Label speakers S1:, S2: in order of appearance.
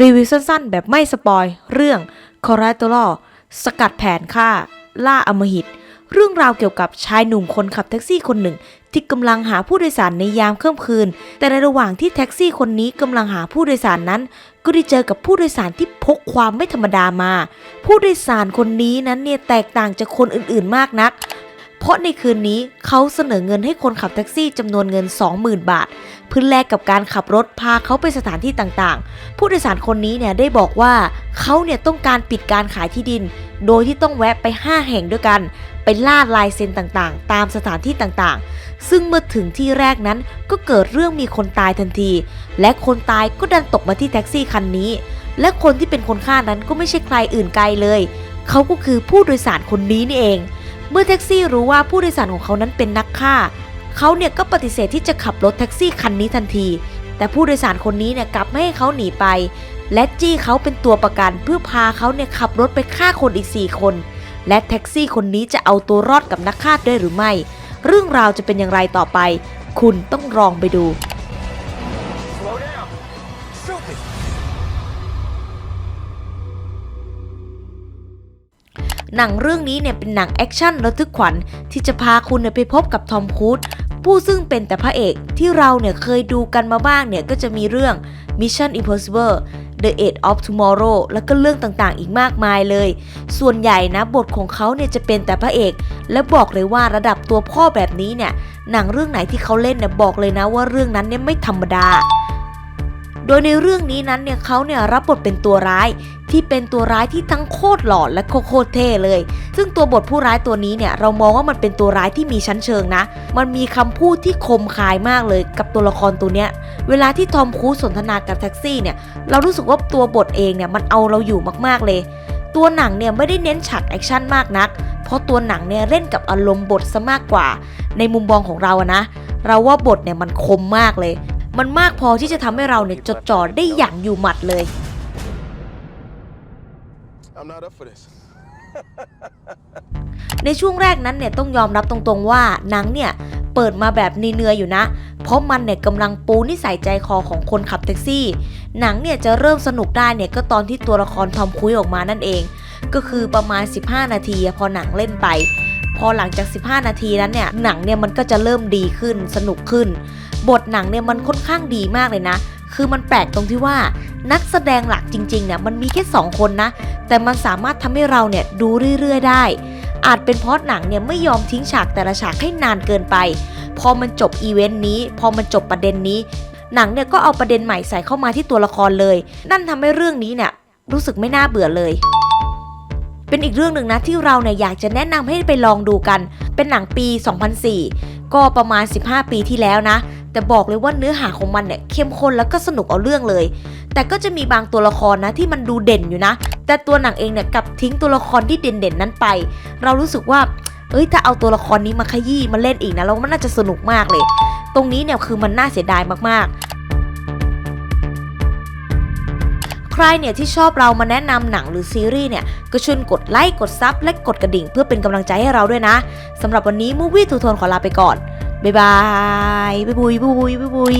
S1: รีวิวสั้นๆ แบบไม่สปอยเรื่อง c o r r a t o r สกัดแผนฆ่า ล่าอมหิต เรื่องราวเกี่ยวกับชายหนุ่มคนขับแท็กซี่คนหนึ่ง ที่กำลังหาผู้โดยสารในยามค่ำคืน แต่ในระหว่างที่แท็กซี่คนนี้กำลังหาผู้โดยสารนั้น ก็ได้เจอกับผู้โดยสารที่พกความไม่ธรรมดามา ผู้โดยสารคนนี้นั้นเนี่ยแตกต่างจากคนอื่นๆมากนัก เพราะในคืนนี้เขาเสนอเงินให้คนขับแท็กซี่จำนวนเงิน 20,000 บาท เพื่อแลกกับการขับรถพาเขาไปสถานที่ต่างๆ ผู้โดยสารคนนี้เนี่ยได้บอกว่าเขาเนี่ยต้องการปิดการขายที่ดิน โดยที่ต้องแวะไป 5 แห่งด้วยกัน ไปล่าลายเซ็นต่างๆ ตามสถานที่ต่างๆ ซึ่งเมื่อถึงที่แรกนั้นก็เกิดเรื่องมีคนตายทันที และคนตายก็ดันตกมาที่แท็กซี่คันนี้ และคนที่เป็นคนฆ่านั้นก็ไม่ใช่ใครอื่นไกลเลย เขาก็คือผู้โดยสารคนนี้นี่เอง เมื่อแท็กซี่รู้ว่าผู้โดยสารของเขานั้นเป็นนักฆ่า เขาเนี่ยก็ปฏิเสธที่จะขับรถแท็กซี่คันนี้ทันที แต่ผู้โดยสารคนนี้เนี่ยกลับไม่ให้เขาหนีไป และจี้เขาเป็นตัวประกันเพื่อพาเขาเนี่ยขับรถไปฆ่าคนอีก 4 คน และแท็กซี่คนนี้จะเอาตัวรอดกับนักฆ่าได้หรือไม่ เรื่องราวจะเป็นอย่างไรต่อไป คุณต้องลองไปดู
S2: Slow down. Stupid.
S1: หนังเรื่องนี้เนี่ยเป็นหนังแอคชั่นระทึกขวัญที่จะพาคุณเนี่ยไปพบกับทอมครูซผู้ซึ่งเป็นแต่พระเอกที่เราเนี่ยเคยดูกันมาบ้างเนี่ยก็จะมีเรื่อง Mission Impossible The Age of Tomorrow แล้วก็เรื่องต่างๆ อีกมากมายเลย ส่วนใหญ่นะบทของเขาเนี่ยจะเป็นแต่พระเอก และบอกเลยว่าระดับตัวพ่อแบบนี้เนี่ยหนังเรื่องไหนที่เขาเล่นเนี่ยบอกเลยนะว่าเรื่องนั้นเนี่ยไม่ธรรมดา โดยในเรื่องนี้นั้นเนี่ยเขาเนี่ยรับบทเป็นตัวร้ายที่เป็นตัวร้ายที่ทั้งโคตรหล่อและโคตรเท่เลย ซึ่งตัวบทผู้ร้ายตัวนี้เนี่ยเรามองว่ามันเป็นตัวร้ายที่มีชั้นเชิงนะ มันมีคำพูดที่คมคายมากเลยกับตัวละครตัวเนี้ย เวลาที่ทอมครูซสนทนากับแท็กซี่เนี่ยเรารู้สึกว่าตัวบทเองเนี่ยมันเอาเราอยู่มากๆเลย ตัวหนังเนี่ยไม่ได้เน้นฉากแอคชั่นมากนัก เพราะตัวหนังเนี่ยเล่นกับอารมณ์บทซะมากกว่า ในมุมมองของเราอะนะ เราว่าบทเนี่ยมันคมมากเลย มันมากพอที่จะทำให้เราเนี่ยจดจ่อได้อย่างอยู่หมัดเลย
S2: I'm not up for this.
S1: ในช่วงแรกนั้นเนี่ยต้องยอมรับตรงๆว่าหนังเนี่ยเปิดมาแบบเนื้อๆอยู่นะ เพราะมันเนี่ยกำลังปูนิสัยใจคอของคนขับแท็กซี่ หนังเนี่ยจะเริ่มสนุกได้เนี่ยก็ตอนที่ตัวละครทอมคุยออกมานั่นเอง ก็คือประมาณ 15 นาทีอะพอหนังเล่นไป พอหลังจาก 15 นาทีนั้นเนี่ยหนังเนี่ยมันก็จะเริ่มดีขึ้นสนุกขึ้น บทหนังเนี่ยมันค่อนข้างดีมากเลยนะ คือมันแปลกตรงที่ว่านักแสดงหลักจริงๆเนี่ยมันมีแค่ 2 คนนะ แต่มันสามารถทำให้เราเนี่ยดูเรื่อยๆได้ อาจเป็นเพราะหนังเนี่ยไม่ยอมทิ้งฉากแต่ละฉากให้นานเกินไป พอมันจบอีเวนต์นี้ พอมันจบประเด็นนี้ หนังเนี่ยก็เอาประเด็นใหม่ใส่เข้ามาที่ตัวละครเลย นั่นทำให้เรื่องนี้เนี่ยรู้สึกไม่น่าเบื่อเลยเป็นอีกเรื่องหนึ่งนะที่เราเนี่ยอยากจะแนะนำให้ไปลองดูกัน เป็นหนังปี 2004 ก็ประมาณ 15 ปีที่แล้วนะ แต่บอกเลยว่าเนื้อหาของมันเนี่ยเข้มข้นแล้วก็สนุกเอาเรื่องเลย แต่ก็จะมีบางตัวละครนะที่มันดูเด่นอยู่นะ แต่ตัวหนังเองเนี่ยกลับทิ้งตัวละครที่เด่นๆนั้นไป เรารู้สึกว่าเอ้ยถ้าเอาตัวละครนี้มาขยี้มาเล่นอีกนะเรามันน่าจะสนุกมากเลย ตรงนี้เนี่ยคือมันน่าเสียดายมากๆ ใครเนี่ยที่ชอบเรามาแนะนำหนังหรือซีรีส์เนี่ยก็ช่วยกดไลค์กดซับและกดกระดิ่ง เพื่อเป็นกำลังใจให้เราด้วยนะสำหรับวันนี้มูวี่ทูโทนขอลาไปก่อนบ๊ายบายบ๊ายบุยบ๊ายบุยบ๊ายบุย